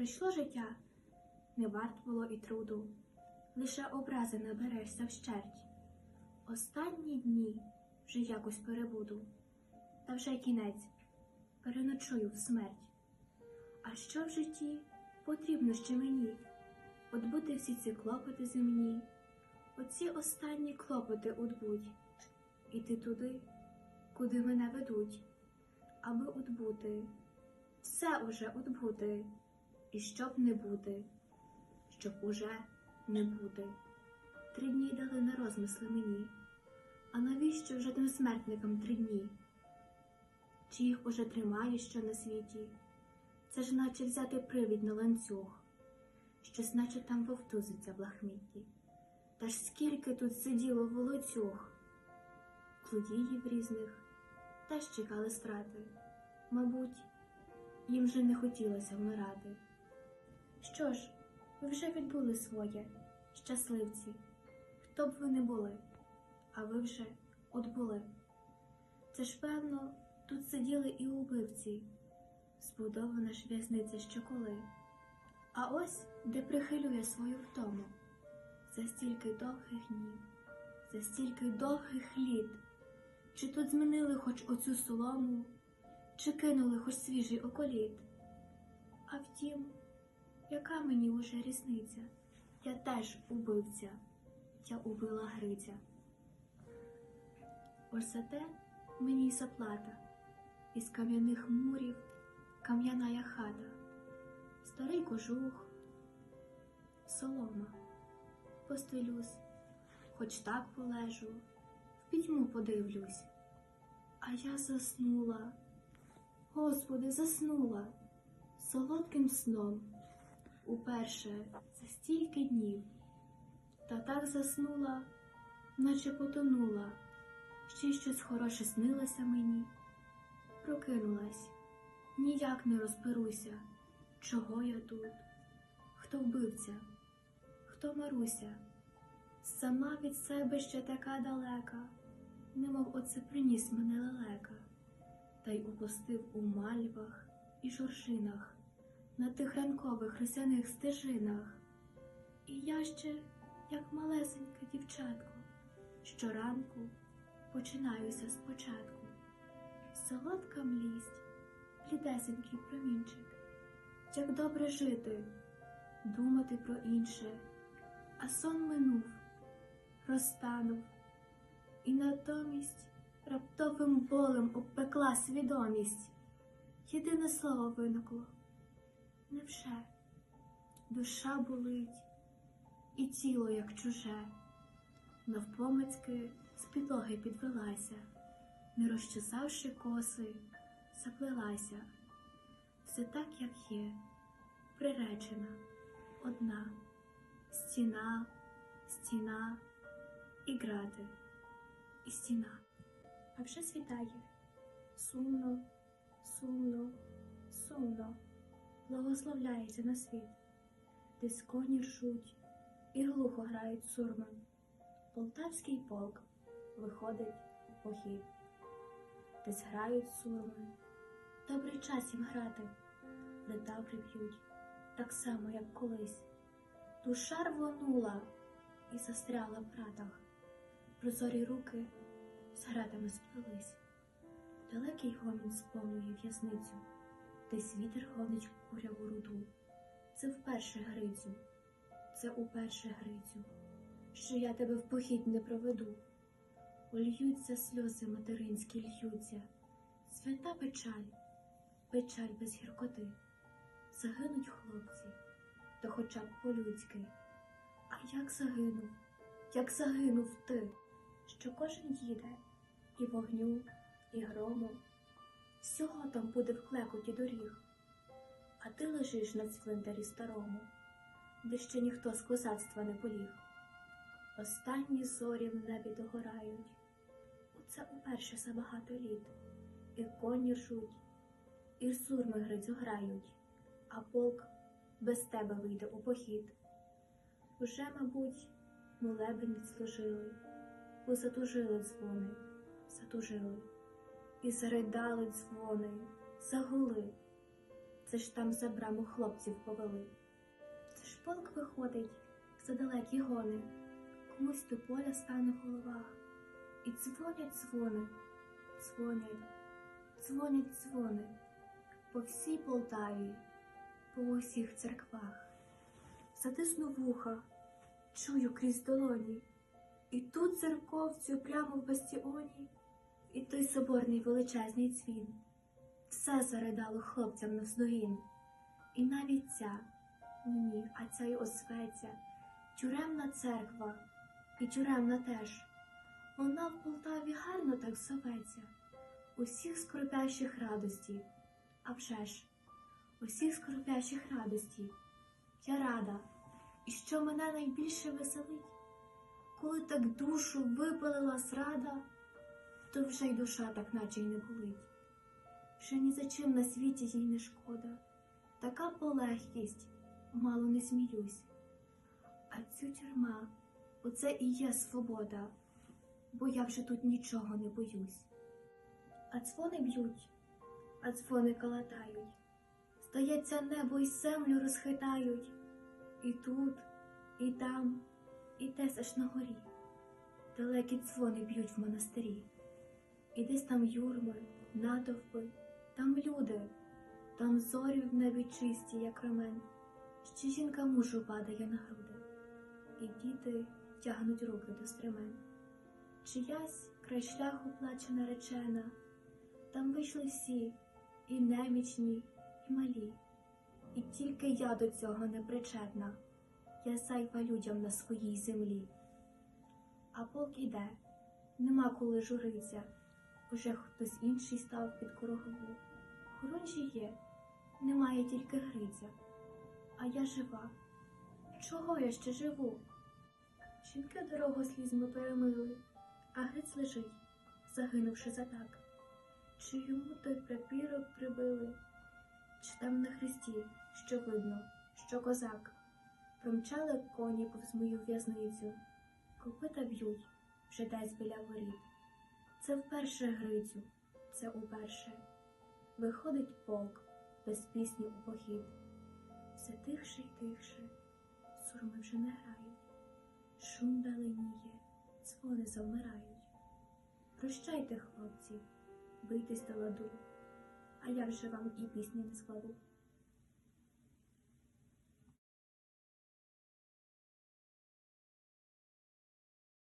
Пройшло життя, не варт було і труду, лише образи наберешся вщерть. Останні дні вже якось перебуду, та вже кінець. Переночую в смерть. А що в житті потрібно ще мені? Отбути всі ці клопоти земні, оці останні клопоти отбудь, іти туди, куди мене ведуть, аби отбути, все уже отбути, і щоб не бути, щоб уже не бути. Три дні дали на розмисли мені. А навіщо вже тим смертникам три дні? Чи їх уже тримає що на світі? Це ж наче взяти привід на ланцюг, щось наче там вовтузиться в лахмітті. Та ж скільки тут сиділо волоцюг, плодіїв різних, теж чекали страти. Мабуть, їм же не хотілося вмирати. Що ж, ви вже відбули своє, щасливці, хто б ви не були, а ви вже отбули. Це ж певно, тут сиділи і убивці, збудована ж в'язниця ще коли. А ось де прихилює свою втому, за стільки довгих днів, за стільки довгих літ, чи тут змінили хоч оцю солому, чи кинули хоч свіжий околіт. А втім, яка мені уже різниця? Я теж убивця, я убила Гриця. Ось за те мені й заплата, із кам'яних мурів кам'яная хата, старий кожух, солома, постелюсь, хоч так полежу, в пітьму подивлюсь, а я заснула, Господи, заснула. Солодким сном уперше за стільки днів, та так заснула, наче потонула, ще щось хороше снилося мені. Прокинулась, ніяк не розберуся, чого я тут, хто вбивця, хто Маруся, сама від себе ще така далека, немов оце приніс мене лелека, та й упустив у мальвах і жоржинах на тих ранкових росяних стежинах. І я ще, як малесеньке дівчатко, щоранку починаюся спочатку. Солодка млість, блідесенький промінчик, як добре жити, думати про інше, а сон минув, розтанув, і натомість раптовим болем обпекла свідомість. Єдине слово виникло. Невже? Душа болить, і тіло, як чуже, навпомацьки з підлоги підвелася, не розчесавши коси, заплелася. Все так, як є, приречена, одна, стіна, стіна і грати, і стіна. А вже світає. Сумно, сумно, сумно благословляється на світ, десь коні ржуть і глухо грають сурман. Полтавський полк виходить у похід, десь грають сурман. Добрий час їм грати, лета приб'ють, так само, як колись. Душа рвонула і застряла в братах, прозорі руки з гратами сплелись. Далекий гомін сповнює в'язницю десь вітер гонить куряву руду. Це вперше Грицю, це уперше Грицю, що я тебе в похід не проведу. Ольються сльози материнські льються, свята печаль, печаль без гіркоти. Загинуть хлопці, то хоча б по-людськи. А як загинув, як загинув ти, що кожен їде і вогню, і грому. Всього там буде в клекоті доріг, а ти лежиш на цвинтарі старому, де ще ніхто з козацтва не поліг. Останні зорі в небі догорають, оце уперше за багато літ, і коні ржуть, і сурми грицю грають, а полк без тебе вийде у похід. Уже, мабуть, молебень відслужили, позатужили дзвони, затужили і заридали дзвони, загули. Це ж там за браму хлопців повели. Це ж полк виходить за далекі гони. Комусь до поля стане голова. І дзвонять дзвони, дзвонять, дзвонять дзвони по всій Полтаві, по усіх церквах. Затисну вуха, чую крізь долоні, і тут церковцю прямо в бастіоні, і той соборний величезний дзвін. Все заридало хлопцям на вздогін. І навіть ця, ні, а ця й освеця, тюремна церква, і тюремна теж. Вона в Полтаві гарно так зоветься, усіх скорбящих радості, а вже ж, усіх скорбящих радості. Я рада, і що мене найбільше веселить, коли так душу випалила зрада, то вже й душа так наче й не болить. Вже ні за чим на світі їй не шкода, така полегкість, мало не сміюсь. А цю тюрма, оце і є свобода, бо я вже тут нічого не боюсь. А дзвони б'ють, а дзвони калатають. Здається, небо й землю розхитають. І тут, і там, і десь аж на горі. Далекі дзвони б'ють в монастирі. І десь там юрми, натовпи, там люди, там зорі в небі чисті, як рамен. Ще жінка мужу падає на груди, і діти тягнуть руки до стремен. Чиясь край шляху плаче наречена, там вийшли всі, і немічні, і малі. І тільки я до цього не причетна, я зайва людям на своїй землі. А полк іде, нема коли журиться, уже хтось інший став під корогову. Хорунжі є, немає тільки Гриця, а я жива. Чого я ще живу? Жінки дорогу слізьми перемили, а Гриць лежить, загинувши за так. Чи йому той прапірок прибили, чи там на хресті, що видно, що козак. Промчали коні повз мою в'язницю, копита б'ють вже десь біля воріт. Це вперше Грицю, це уперше. Виходить полк без пісні у похід. Все тихше й тихше, сурми вже не грають, шум даленіє, дзвони завмирають. Прощайте, хлопці, бийтесь до ладу, а я вже вам і пісні не складу.